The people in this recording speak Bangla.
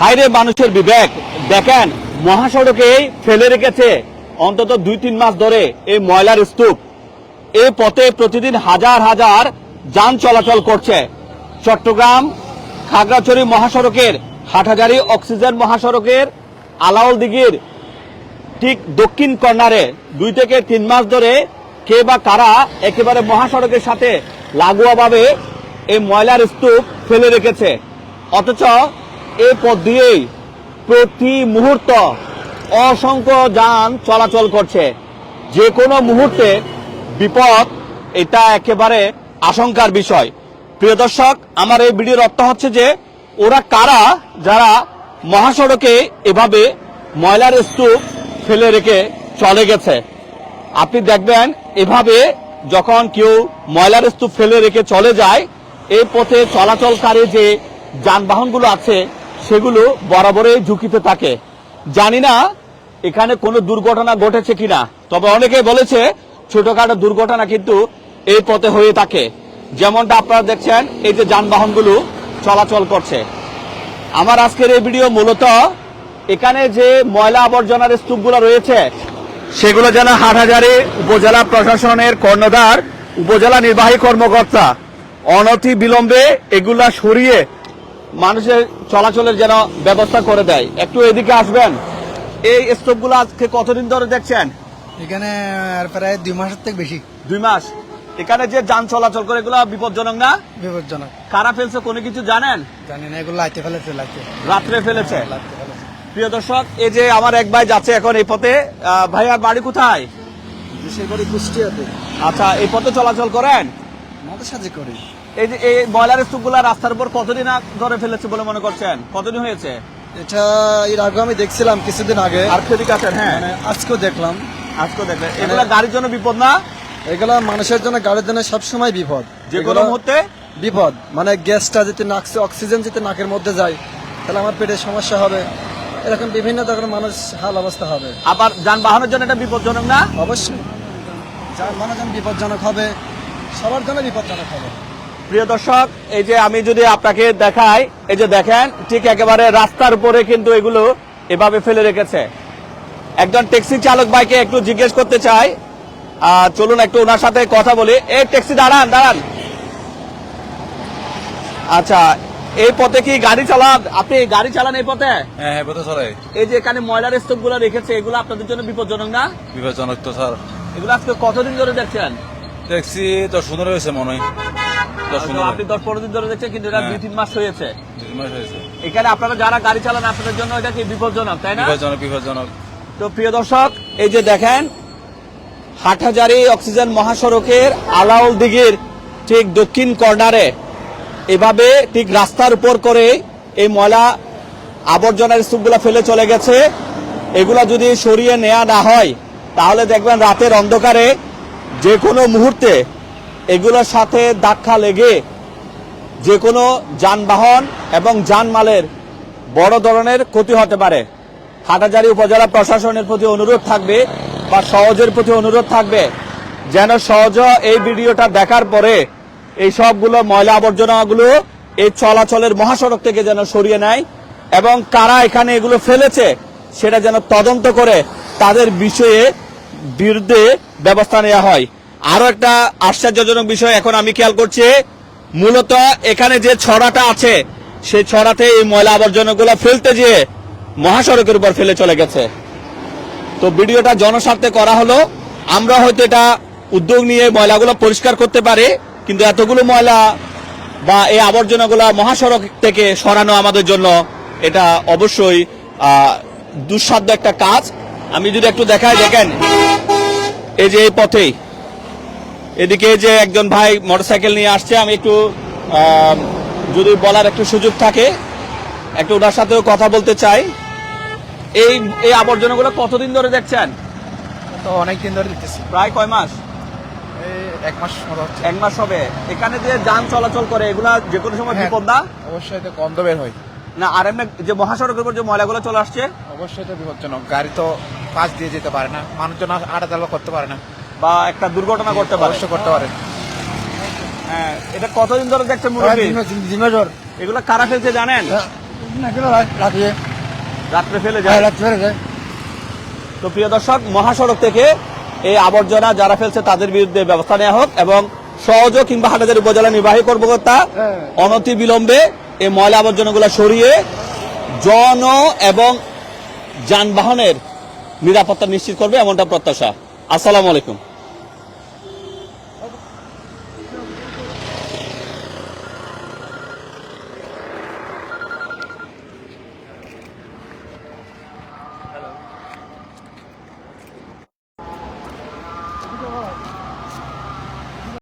হাইরে মানুষের বিবেক। দেখেন, মহাসড়কে ফেলে রেখেছে অন্তত দুই তিন মাস ধরে এই ময়লার স্তূপ। এই পথে প্রতিদিন হাজার হাজার যান চলাচল করছে। চট্টগ্রাম, খাগড়াছড়ি মহাসড়কের, হাটহাজারি অক্সিজেন মহাসড়কের আলাউল দিঘির ঠিক দক্ষিণ কর্নারে দুই থেকে তিন মাস ধরে কে বা কারা একেবারে মহাসড়কের সাথে লাগোয়াভাবে এই ময়লার স্তূপ ফেলে রেখেছে। অথচ এই পথ দিয়েই প্রতি মুহূর্ত অসংখ্য যান চলাচল করছে। যে কোনো মুহূর্তে বিপদ, এটা একেবারে আশঙ্কার বিষয়। প্রিয় দর্শক, আমার এই ভিডিওর অর্থ হচ্ছে যে, ওরা কারা যারা মহাসড়কে এভাবে ময়লার স্তূপ ফেলে রেখে চলে গেছে? আপনি দেখবেন, এভাবে যখন কেউ ময়লার স্তূপ ফেলে রেখে চলে যায়, এই পথে চলাচলকারী যে যানবাহনগুলো আছে সেগুলো বরাবরই ঝুঁকিতে থাকে। জানি না এখানে কোনো দুর্ঘটনা ঘটেছে কিনা, তবে অনেকে বলেছে ছোটখাটো দুর্ঘটনা কিন্তু এই পথে হয়ে থাকে। যেমনটা আপনারা দেখছেন, এই যে যানবাহনগুলো চলাচল করছে। আমার আজকের এই ভিডিও মূলত এখানে যে ময়লা আবর্জনার স্তূপগুলো রয়েছে, সেগুলো যেন হাটহাজারি উপজেলা প্রশাসনের কর্ণধার, উপজেলা নির্বাহী কর্মকর্তা অনতি বিলম্বে এগুলা সরিয়ে মানুষের চলাচলের যেন ব্যবস্থা করে দেয়। একটু এদিকে আসবেন। এই স্তূপগুলো আজকে কতদিন ধরে দেখছেন? এখানে প্রায় দুই মাসের থেকে বেশি। দুই মাস। এখানে যে যান চলাচল করে এগুলো বিপজ্জনক না? বিপজ্জনক। কারা ফেলছে কোনো কিছু জানেন? জানি না এগুলো লাইতে ফেলেছে লাইতে। রাত্রে ফেলেছে? লাইতে প্রিয় দর্শক এই যে আমার এক ভাই যাচ্ছে এখন এই পথে ভাইয়ার বাড়ি কোথায়? কুষ্টিয়াতে। আচ্ছা এই পথে চলাচল করেন? মাঝে সাজে করি। এই যে এই ময়লার স্তূপগুলা রাস্তার উপর কতদিন ধরে ফেলেছে বলে মনে করছেন? কতদিন হয়েছে? এটা এর আগে আমি দেখছিলাম কিছুদিন আগে। আর সেদিকে আছেন হ্যাঁ। মানে আজকেও দেখলাম। আজকে দেখবেন এগুলা গাড়ির জন্য বিপদ না? এগুলা মানুষের জন্য গাড়ির জন্য সবসময় বিপদ। যে কোনো মুহূর্তে? বিপদ। মানে গ্যাসটা যদি নাকছে অক্সিজেন যদি নাকের মধ্যে যায় তাহলে আমার পেটের সমস্যা হবে। এরকম বিভিন্ন ধরনের মানুষ হাল অবস্থা হবে। আবার যানবাহনের জন্য এটা বিপজ্জনক না? অবশ্যই। যার জন্য বিপজ্জনক হবে। সবার জন্য বিপজ্জনক হবে। প্রিয় দর্শক এই যে আমি যদি আপনাকে দেখাই এই যে দেখেন ঠিক একেবারে রাস্তার উপরে কিন্তু এগুলো এভাবে ফেলে রেখেছে। একজন ট্যাক্সি চালক ভাইকে একটু জিজ্ঞেস করতে চাই। চলুন একটু ওনার সাথে কথা বলি। এই ট্যাক্সি দাঁড়ান দাঁড়ান। আচ্ছা এই পথে কি গাড়ি চালান? আপনি গাড়ি চালান এই পথে? হ্যাঁ হ্যাঁ এই যে এখানে ময়লার স্তূপগুলো রেখেছে এগুলো আপনাদের জন্য বিপজ্জনক না? বিপজ্জনক তো স্যার। এগুলো আজকে কতদিন ধরে দেখছেন? ট্যাক্সি তো সুন্দর হয়েছে মনে হয়। আপনি দশ পনেরো দিন ধরে দেখছেন কিন্তু এটা হ্যাঁ। দুই তিন মাস হয়েছে। এখানে আপনারা যারা গাড়ি চালান আপনাদের জন্য এটা কি বিপজ্জনক তাই না? বিপজ্জনক তো প্রিয় দর্শক এই যে দেখেন হাটহাজারি অক্সিজেন মহাসড়কের আলাউল দিঘির ঠিক দক্ষিণ কর্নারে। এভাবে ঠিক রাস্তার উপর করে এই ময়লা আবর্জনার স্তূপগুলা ফেলে চলে গেছে। এগুলা যদি সরিয়ে নেওয়া না হয় তাহলে দেখবেন রাতের অন্ধকারে যে কোনো মুহূর্তে এগুলোর সাথে ধাক্কা লেগে যে কোনো যানবাহন এবং যানমালের বড় ধরনের ক্ষতি হতে পারে। হাটাজারি উপজেলা প্রশাসনের প্রতি অনুরোধ থাকবে বা সহজের প্রতি অনুরোধ থাকবে যেন সহজ এই ভিডিওটা দেখার পরে এই সবগুলো ময়লা আবর্জনাগুলো এই চলাচলের মহাসড়ক থেকে যেন সরিয়ে নেয় এবং কারা এখানে এগুলো ফেলেছে সেটা যেন তদন্ত করে তাদের বিষয়ে বিরুদ্ধে ব্যবস্থা নেওয়া হয়। আরও একটা আশ্চর্যজনক বিষয় এখন আমি খেয়াল করছি। মূলত এখানে যে ছড়াটা আছে, সেই ছড়াতে এই ময়লা আবর্জনাগুলো ফেলতে যেয়ে মহাসড়কের উপর ফেলে চলে গেছে। তো ভিডিওটা জনস্বার্থে করা হলো। আমরা হয়তো এটা উদ্যোগ নিয়ে ময়লাগুলো পরিষ্কার করতে পারি, কিন্তু এতগুলো ময়লা বা এই আবর্জনাগুলো মহাসড়ক থেকে সরানো আমাদের জন্য এটা অবশ্যই দুঃসাধ্য একটা কাজ। আমি যদি একটু দেখাই, দেখেন, এই যে এই পথেই। এদিকে যে একজন ভাই মোটরসাইকেল নিয়ে আসছে আমি একটু যদি বলার একটু সুযোগ থাকে একটু ওনার সাথেও কথা বলতে চাই। এই এই আবর্জনাগুলো কতদিন ধরে দেখছেন? তো অনেক দিন ধরে দেখতেছি। প্রায় কয় মাস? এক মাস এক মাস হবে। এখানে যে যান চলাচল করে এগুলা যে কোনো সময় হ্যাঁ। বিপদ না? অবশ্যই তো গন্ধ বের হয়। না আর এমনি যে মহাসড়কের উপর যে ময়লাগুলো চলে আসছে? অবশ্যই তো বিপজ্জনক। গাড়ি তো পাশ দিয়ে যেতে পারে না। মানুষজন আড়াতালা করতে পারে না। বা একটা দুর্ঘটনা করতে পারে। অবশ্যই করতে পারে। হ্যাঁ এটা কতদিন ধরে দেখছেন মুরব্বী? এগুলো কারা ফেলছে জানেন? রাখিয়ে রাত্রে। ফেলে যায়। ফেলে যায়। তো প্রিয় দর্শক মহাসড়ক থেকে এই আবর্জনা যারা ফেলছে তাদের বিরুদ্ধে ব্যবস্থা নেওয়া হোক এবং সহজ কিংবা হাটাজারি উপজেলা নির্বাহী কর্মকর্তা হ্যাঁ। অনতি বিলম্বে এই ময়লা আবর্জনাগুলো সরিয়ে জন এবং যানবাহনের নিরাপত্তা নিশ্চিত করবে এমনটা প্রত্যাশা। আসসালামু আলাইকুম।